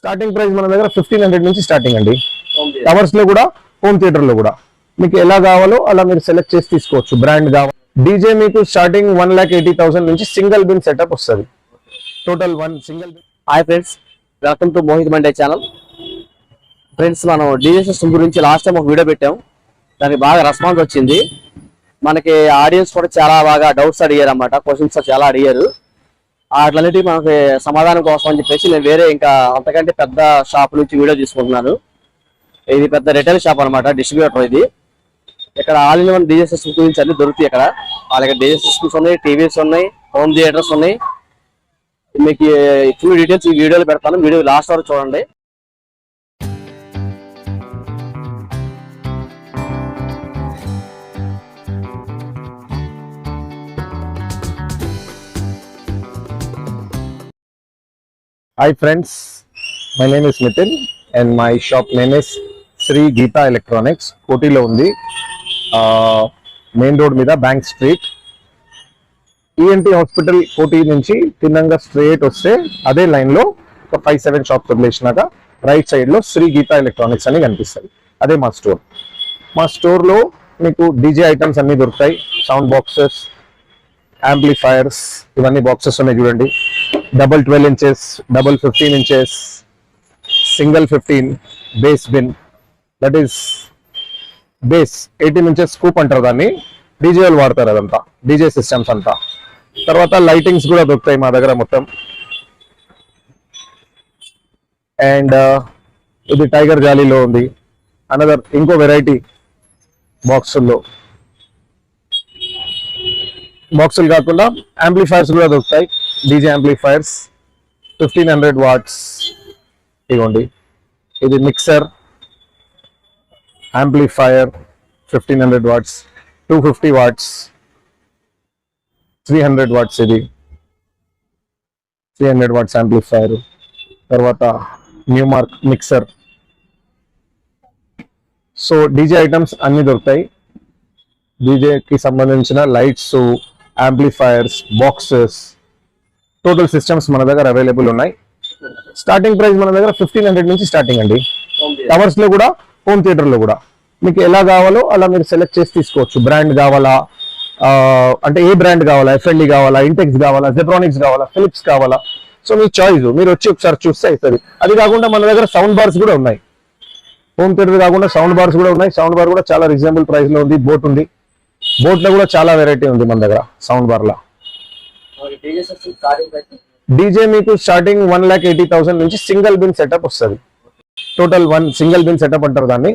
Starting price మన దగ్గర fifteen hundred నుంచి స్టార్టింగ్ అండి. టవర్స్లో కూడా హోమ్ థియేటర్లో కూడా. మీకు ఎలా కావాలో అలా మీరు సెలెక్ట్ చేసి తీసుకోవచ్చు. బ్రాండ్ కావాలి. డీజే మీకు starting one lakh eighty thousand నుంచి సింగిల్ బిన్ సెటప్ వస్తుంది. Total one single bin hi friends welcome to Mohit Monday channel friends మనం డీజే సిస్టమ్ గురించి లాస్ట్ టైం ఒక వీడియో పెట్టాం. దానికి బాగా రెస్పాన్స్ వచ్చింది. మనకి ఆడియన్స్ కూడా చాలా బాగా డౌట్స్ అడిగారు అనమాట క్వశ్చన్స్ చాలా అడిగారు. అట్లన్నిటికీ మనకి సమాధానం కోసం అని చెప్పేసి నేను వేరే ఇంకా అంతకంటే పెద్ద షాప్ నుంచి వీడియో తీసుకుంటున్నాను. ఇది పెద్ద రిటైల్ షాప్ అనమాట డిస్ట్రిబ్యూటర్ ఇది. ఇక్కడ all in one DJ system గురించి అన్ని దొరుకుతాయి ఇక్కడ. వాళ్ళకి డీజే సిస్టమ్స్ ఉన్నాయి టీవీస్ ఉన్నాయి హోమ్ థియేటర్స్ ఉన్నాయి. మీకు ఫుల్ డీటెయిల్స్ ఈ వీడియోలో పెడతాను. వీడియో లాస్ట్ వరకు చూడండి. Hi friends my name is Nitin and my shop name is Shri Geetha electronics కోటిలో ఉంది. Uh, మెయిన్ రోడ్ మీద bank street ENT hospital Koti నుంచి తిన్నంగా స్ట్రేట్ వస్తే అదే లైన్లో ఒక ఫైవ్ సెవెన్ షాప్స్ వదిలేసినాక రైట్ సైడ్లో శ్రీ గీతా ఎలక్ట్రానిక్స్ అని కనిపిస్తుంది. అదే మా స్టోర్ మా స్టోర్లో మీకు డీజే ఐటమ్స్ అన్ని దొరుకుతాయి. సౌండ్ బాక్సెస్ యాంప్లిఫైర్స్ ఇవన్నీ బాక్సెస్ ఉన్నాయి చూడండి. Double twelve inches double fifteen inches single fifteen bass bin. That is bass eighteen inches scoop అంటారు దాన్ని. డీజేలు వాడతారు అదంతా. డీజే సిస్టమ్స్ అంతా. తర్వాత లైటింగ్స్ కూడా దొరుకుతాయి మా దగ్గర మొత్తం. అండ్ uh, ఇది టైగర్ జాలీలో ఉంది. అనదర్ ఇంకో వెరైటీ బాక్సుల్లో బాక్సులు కాకుండా యాంప్లిఫైర్స్ కూడా దొరుకుతాయి. DJ amplifiers fifteen hundred watts ఇవ్వండి ఇది mixer amplifier fifteen hundred watts two fifty watts three hundred watts ఇది. త్రీ హండ్రెడ్ వాట్స్ యాంప్లిఫైర్ తర్వాత new mark mixer so DJ items అన్ని దొరుకుతాయి. డీజేకి సంబంధించిన lights amplifiers boxes total systems మన దగ్గర అవైలబుల్ ఉన్నాయి. స్టార్టింగ్ ప్రైస్ మన దగ్గర ఫిఫ్టీన్ హండ్రెడ్ నుంచి స్టార్టింగ్ అండి. టవర్స్లో కూడా హోమ్ థియేటర్లో కూడా. మీకు ఎలా కావాలో అలా మీరు సెలెక్ట్ చేసి తీసుకోవచ్చు. బ్రాండ్ కావాలా? అంటే ఏ బ్రాండ్ కావాలా? ఎఫ్ఎండి కావాలా? ఇంటెక్స్ కావాలా? జెబ్రానిక్స్ కావాలా? ఫిలిప్స్ కావాలా? సో మీ చాయిస్ మీరు వచ్చి ఒకసారి చూస్తే అవుతుంది అది కాకుండా మన దగ్గర సౌండ్ బార్స్ కూడా ఉన్నాయి. హోమ్ థియేటర్ కాకుండా సౌండ్ బార్స్ కూడా ఉన్నాయి. సౌండ్ బార్ కూడా చాలా రీజనబుల్ ప్రైస్లో ఉంది. బోట్ ఉంది. బోట్లో కూడా చాలా వెరైటీ ఉంది మన దగ్గర సౌండ్ బార్ లా. డీజే మీకు starting one lakh eighty thousand నుంచి సింగిల్ బిన్ సెటప్ వస్తుంది. Total one single bin setup అంటారు దాన్ని.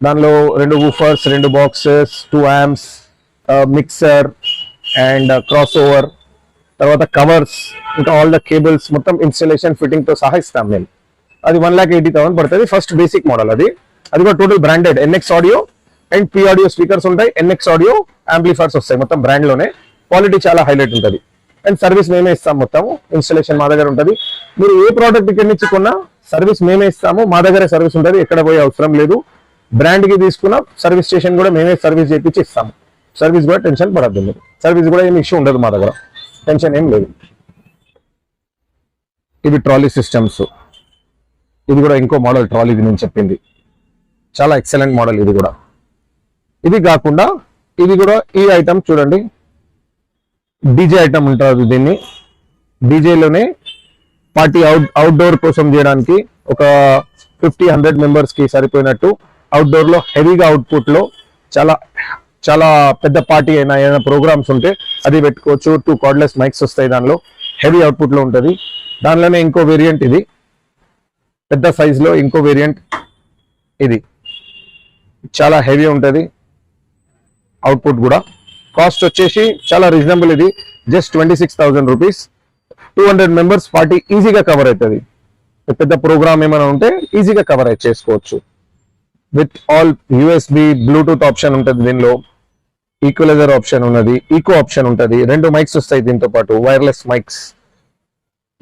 దానిలో రెండు ఊఫర్స్ రెండు boxes two amps mixer and cross over తర్వాత కవర్స్ ఇంకా ఆల్ ద కేబుల్స్ మొత్తం ఇన్స్టలేషన్ ఫిట్టింగ్తో సహా ఇస్తాం మేము. అది వన్ ల్యాక్ ఎయిటీ థౌసండ్ పడుతుంది ఫస్ట్ బేసిక్ మోడల్ అది. అది కూడా total branded NX audio and P audio speakers ఉంటాయి ఎన్ఎక్స్ ఆడియో యాంప్లిఫైర్స్ వస్తాయి మొత్తం బ్రాండ్లోనే క్వాలిటీ చాలా హైలైట్ ఉంటుంది. అండ్ సర్వీస్ మేమే ఇస్తాం మొత్తం ఇన్స్టలేషన్ మా దగ్గర ఉంటుంది. మీరు ఏ ప్రోడక్ట్ ఇక్కడ నుంచి కొన్నా సర్వీస్ మేమే ఇస్తాము. మా దగ్గర సర్వీస్ ఉంటుంది. ఎక్కడ పోయే అవసరం లేదు. బ్రాండ్కి తీసుకున్న సర్వీస్ స్టేషన్ కూడా మేమే సర్వీస్ చేయించి ఇస్తాము. సర్వీస్ కూడా టెన్షన్ పడద్దు మీరు. సర్వీస్ కూడా ఏమి ఇష్యూ ఉండదు మా దగ్గర. టెన్షన్ ఏం లేదు. ఇది ట్రాలీ సిస్టమ్స్ ఇది కూడా ఇంకో మోడల్ ట్రాలీది నేను చెప్పింది. చాలా ఎక్సలెంట్ మోడల్ ఇది కూడా. ఇది కాకుండా ఇది కూడా ఈ ఐటమ్ చూడండి. డీజే ఐటమ్ ఉంటుంది దీన్ని. డీజేలోనే పార్టీ అవుట్ అవుట్డోర్ కోసం చేయడానికి ఒక ఫిఫ్టీ హండ్రెడ్ మెంబర్స్కి సరిపోయినట్టు అవుట్డోర్లో హెవీగా అవుట్పుట్లో చాలా చాలా పెద్ద పార్టీ అయినా ఏదైనా ప్రోగ్రామ్స్ ఉంటే అది పెట్టుకోవచ్చు. టూ కార్డ్లెస్ మైక్స్ వస్తాయి దానిలో. హెవీ అవుట్పుట్లో ఉంటుంది. దానిలోనే ఇంకో వేరియంట్ ఇది. పెద్ద సైజులో ఇంకో వేరియంట్ ఇది. చాలా హెవీ ఉంటుంది. అవుట్పుట్ కూడా. కాస్ట్ వచ్చేసి చాలా రీజనబుల్ ఇది. Just twenty six thousand rupees two hundred members party ఈజీగా కవర్ అవుతుంది. పెద్ద ప్రోగ్రామ్ ఏమైనా ఉంటే ఈజీగా కవర్ చేసుకోవచ్చు. With all USB Bluetooth option ఉంటుంది దీనిలో. ఈక్వలైజర్ ఆప్షన్ ఉన్నది ఈకో ఆప్షన్ ఉంటుంది. రెండు మైక్స్ వస్తాయి దీంతో పాటు వైర్లెస్ మైక్స్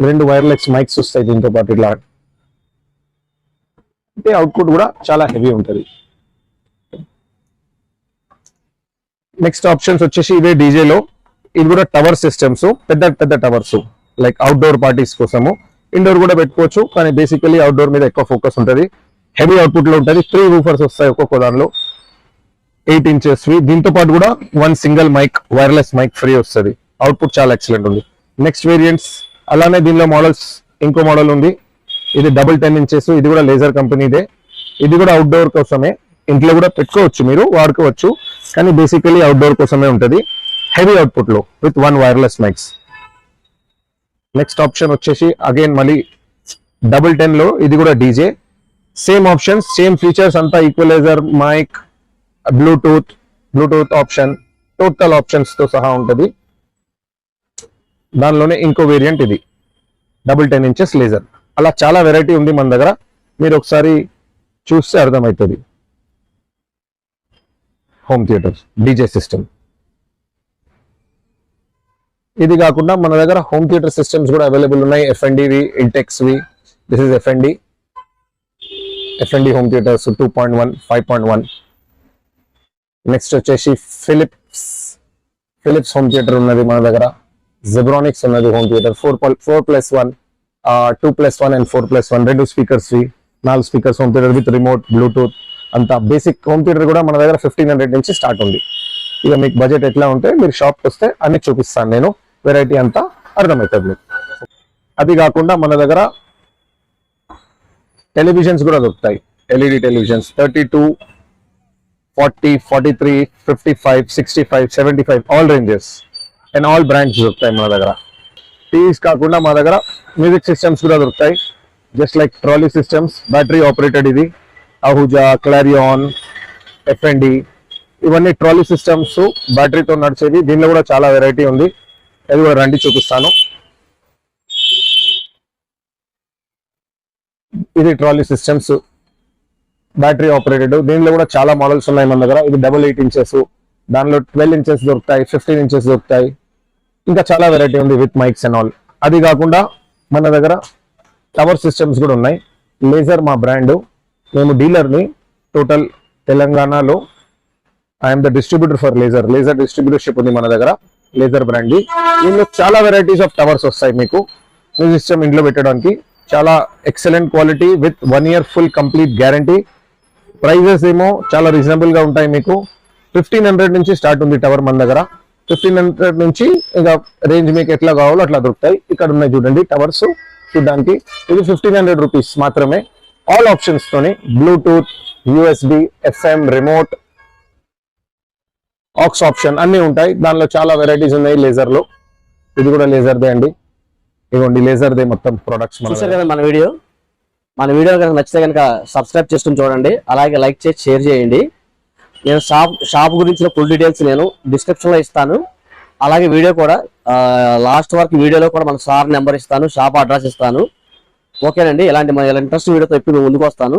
రెండు వైర్లెస్ మైక్స్ వస్తాయి దీంతో పాటు ఇట్లా. అంటే అవుట్పుట్ కూడా చాలా హెవీ ఉంటుంది. నెక్స్ట్ ఆప్షన్స్ వచ్చేసి ఇదే డీజేలో ఇది కూడా టవర్ సిస్టమ్స్ పెద్ద పెద్ద టవర్స్ లైక్ అవుట్డోర్ పార్టీస్ కోసము. ఇండోర్ కూడా పెట్టుకోవచ్చు కానీ బేసికలీ అవుట్డోర్ మీద ఎక్కువ ఫోకస్ ఉంటుంది. హెవీ అవుట్పుట్లో ఉంటుంది త్రీ రూఫర్స్ వస్తాయి ఒక్కొక్క దానిలో. ఎయిట్ ఇంచెస్ దీంతో పాటు కూడా one single mic wireless mic free వస్తుంది. అవుట్పుట్ చాలా ఎక్సలెంట్ ఉంది. నెక్స్ట్ వేరియంట్స్ అలానే దీనిలో మోడల్స్ ఇంకో మోడల్ ఉంది. ఇది డబుల్ టెన్ ఇంచెస్ ఇది కూడా లేజర్ కంపెనీదే ఇది కూడా అవుట్డోర్ కోసమే. ఇంట్లో కూడా పెట్టుకోవచ్చు మీరు వాడుకోవచ్చు. కానీ బేసికలీ అవుట్డోర్ కోసమే ఉంటుంది. హెవీ అవుట్పుట్లో with one wireless mics next option వచ్చేసి అగైన్ మళ్ళీ డబుల్ టెన్లో ఇది కూడా DJ same options same features అంతా equaliser mic Bluetooth Bluetooth option total ఆప్షన్స్తో సహా ఉంటుంది. దానిలోనే ఇంకో వేరియంట్ ఇది. డబుల్ టెన్ ఇంచెస్ లేజర్ అలా చాలా వెరైటీ ఉంది మన దగ్గర. మీరు ఒకసారి చూస్తే అర్థమవుతుంది. Home theatre DJ system. ఇది కాకుండా మన దగ్గర హోమ్ థియేటర్ సిస్టమ్స్ కూడా అవైలబుల్ ఉన్నాయి. ఎఫ్ఎన్డివి ఇంటెక్స్వి this is FND FND home theatres two point one five point one next వచ్చేసి ఫిలిప్స్ ఫిలిప్స్ హోమ్ థియేటర్ ఉన్నది మన దగ్గర. జెబ్రానిక్స్ ఉన్నది home theatre four four plus one two plus one and four plus one రెండు speakers నాలుగు speakers home theatre with remote Bluetooth అంత basic home theatre కూడా మన దగ్గర ఫిఫ్టీన్ హండ్రెడ్ నుంచి స్టార్ట్ ఉంది. ఇక మీకు బడ్జెట్ ఎట్లా ఉంటే మీరు షాప్కి వస్తే అన్ని చూపిస్తాను నేను. వెరైటీ అంతా అర్థమవుతుంది మీకు. అది కాకుండా మన దగ్గర టెలివిజన్స్ కూడా దొరుకుతాయి. LED televisions thirty two forty forty three fifty five sixty five seventy five all ranges and all brands దొరుకుతాయి మన దగ్గర. టీవీస్ కాకుండా మా దగ్గర మ్యూజిక్ సిస్టమ్స్ కూడా దొరుకుతాయి. Just like trolley systems battery operated ఇది. అహుజా క్లారియాన్ ఎఫ్ఎండి ఇవన్నీ ట్రాలీ సిస్టమ్స్ బ్యాటరీతో నడిచేది దీనిలో కూడా చాలా వెరైటీ ఉంది. అది కూడా రండి చూపిస్తాను. ఇది ట్రాలీ సిస్టమ్స్ బ్యాటరీ ఆపరేటెడ్ దీనిలో కూడా చాలా మోడల్స్ ఉన్నాయి మన దగ్గర. ఇది డబుల్ ఎయిట్ ఇంచెస్ దానిలో ట్వెల్వ్ ఇంచెస్ దొరుకుతాయి ఫిఫ్టీన్ ఇంచెస్ దొరుకుతాయి. ఇంకా చాలా వెరైటీ ఉంది విత్ మైక్స్ అండ్ ఆల్ అది కాకుండా మన దగ్గర టవర్ సిస్టమ్స్ కూడా ఉన్నాయి. లేజర్ మా బ్రాండ్ మేము డీలర్ని టోటల్ తెలంగాణలో I'm the distributor for laser. Laser distributorship ఉంది మన దగ్గర లేజర్ బ్రాండ్ దీనిలో చాలా వెరైటీస్ ఆఫ్ టవర్స్ వస్తాయి మీకు. మీ సిస్టమ్ ఇంట్లో పెట్టడానికి చాలా excellent quality with one year full complete guarantee prices ఏమో చాలా రీజనబుల్గా ఉంటాయి మీకు. ఫిఫ్టీన్ హండ్రెడ్ నుంచి స్టార్ట్ ఉంది టవర్ మన దగ్గర. ఫిఫ్టీన్ హండ్రెడ్ నుంచి ఇంకా రేంజ్ మీకు ఎట్లా కావాలో అట్లా దొరుకుతాయి. ఇక్కడ ఉన్నాయి చూడండి టవర్స్ చూడడానికి ఇది ఫిఫ్టీన్ హండ్రెడ్ రూపీస్ మాత్రమే. ఆల్ ఆప్షన్స్ తోని Bluetooth USB FM remote aux option అన్ని ఉంటాయి. దానిలో చాలా వెరైటీస్ ఉన్నాయి లేజర్లో ఇది కూడా లేజర్ దే అండి. ఇదిగోండి లేజర్ దే మొత్తం ప్రొడక్ట్స్ చూసారు కదా మన వీడియో? మన వీడియో కనుక నచ్చితే కనుక సబ్స్క్రైబ్ చేసుకుని చూడండి. అలాగే లైక్ చేసి షేర్ చేయండి. నేను షాప్ షాప్ గురించిన ఫుల్ డీటెయిల్స్ నేను డిస్క్రిప్షన్లో ఇస్తాను. అలాగే వీడియో కూడా లాస్ట్ వరకు వీడియోలో కూడా మన సార్ నెంబర్ ఇస్తాను షాప్ అడ్రస్ ఇస్తాను. ఓకేనండి. ఇలాంటి మన ఇంట్రెస్ట్ వీడియోతో ఎప్పుడు ముందుకు వస్తాను.